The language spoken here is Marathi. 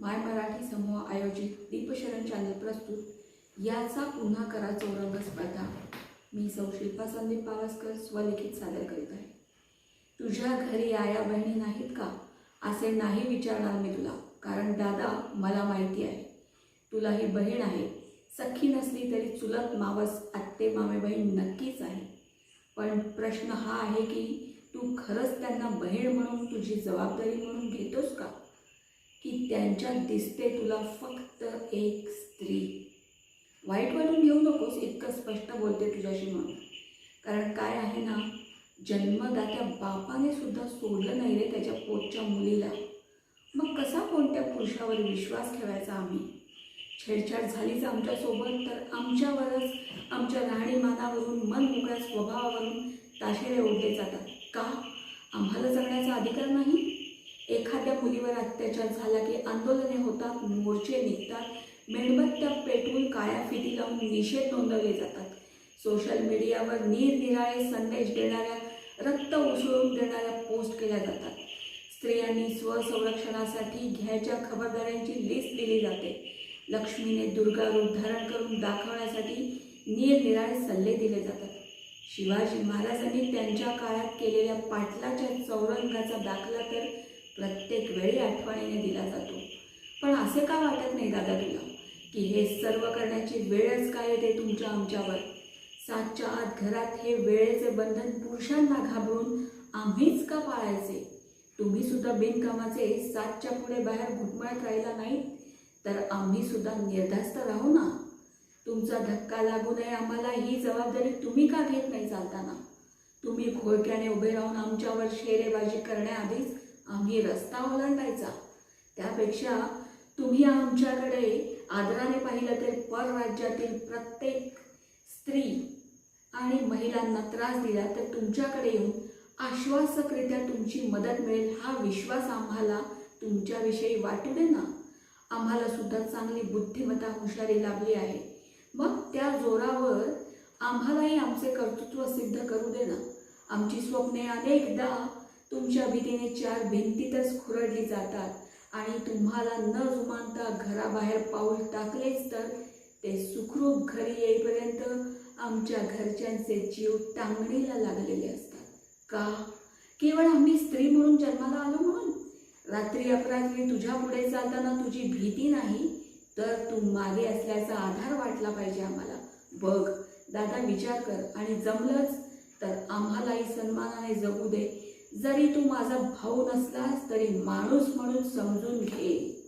माय मराठी समूह आयोजित दीपशरण चॅनल प्रस्तुत. याचा पुन्हा करा चौरंग स्पर्धा. मी सौ शिल्पा संदीप पावसकर स्वलिखित सादर करीत आहे. तुझ्या घरी आया बहिणी नाहीत का? असे नाही विचारणार मी तुला कारण दादा मला माहिती आहे. तुला ही बहीण आहे. सख्खी नसली तरी चुलत मावस आत्ते मामे बहीण नक्कीच आहे. पण प्रश्न हा आहे की तू खरंच त्यांना बहीण म्हणून तुझी जबाबदारी म्हणून घेतोस का? की त्यांच्यात दिसते तुला फक्त एक स्त्री. वाईट वाटून घेऊ नकोस इतकं स्पष्ट बोलते तुझ्याशी म्हणून कारण काय आहे ना जन्मदात्या बापाने सुद्धा सोडलं नाही रे त्याच्या पोटच्या मुलीला. मग कसा कोणत्या पुरुषावर विश्वास ठेवायचा आम्ही? छेडछाड झालीच आमच्यासोबत तर आमच्यावरच आमच्या राहणीमानावरून मन मोकळ्या स्वभावावरून ताशेरे ओढले जातात. का? आम्हाला जगण्याचा अधिकार नाही? एखाद्या मुलीवर अत्याचार झाला की आंदोलने होतात मोर्चे निघतात मेणबत्त्या पेटवून काळ्या फिती लावून निषेध नोंदवले जातात. सोशल मीडियावर निरनिराळे संदेश देणाऱ्या रक्त उसळून देणाऱ्या पोस्ट केल्या जातात. स्त्रियांनी स्वसंरक्षणासाठी घ्यायच्या खबरदाऱ्यांची लिस्ट दिली जाते. लक्ष्मीने दुर्गा रूप धारण करून दाखवण्यासाठी निरनिराळे सल्ले दिले जातात. शिवाजी महाराजांनी त्यांच्या काळात केलेल्या पाटलाच्या चौरंगाचा दाखला तर प्रत्येक वेळी आठवणीने दिला जातो. पण असे का वाटत नाही दादा तुला की हे सर्व करण्याची वेळच काय येते तुमच्या आमच्यावर? सातच्या आत घरात हे वेळेचे बंधन पुरुषांना घाबरून आम्हीच का पाळायचे? तुम्ही सुद्धा बिनकामाचे सातच्या पुढे बाहेर घुटमळत राहिला नाही तर आम्ही सुद्धा निर्धास्त राहू ना? तुमचा धक्का लागू नये आम्हाला ही जबाबदारी तुम्ही का घेत नाही चालताना? तुम्ही घोळक्याने उभे राहून आमच्यावर शेरेबाजी करण्याआधीच आम्ही रस्ता ओलांडायचा. त्यापेक्षा तुम्ही आमच्याकडे आदराने पाहिलं तर परराज्यातील प्रत्येक स्त्री आणि महिलांना त्रास दिला तर तुमच्याकडे येऊन आश्वासकरित्या तुमची मदत मिळेल हा विश्वास आम्हाला तुमच्याविषयी वाटू दे ना. आम्हाला सुद्धा चांगली बुद्धिमत्ता हुशारी लाभली आहे. मग त्या जोरावर आम्हालाही आमचे कर्तृत्व सिद्ध करू दे ना. आमची स्वप्ने अनेकदा तुमच्या भीतीने चार भिंतीतच खुरडली जातात आणि तुम्हाला न जुमानता घराबाहेर पाऊल टाकलेच तर ते सुखरूप घरी येईपर्यंत आमच्या घरच्यांचे जीव टांगणीला लागलेले असतात. का? केवळ आम्ही स्त्री म्हणून जन्माला आलो म्हणून? रात्री अपरात्री तुझ्या पुढे चालताना तुझी भीती नाही? तर तू मागे असल्याचा आधार वाटला पाहिजे आम्हाला. बघ दादा विचार कर आणि जमलंच तर आम्हालाही सन्मानाने जगू दे. जरी तू माझा भाऊ नसलास तरी माणूस म्हणून समजून घे.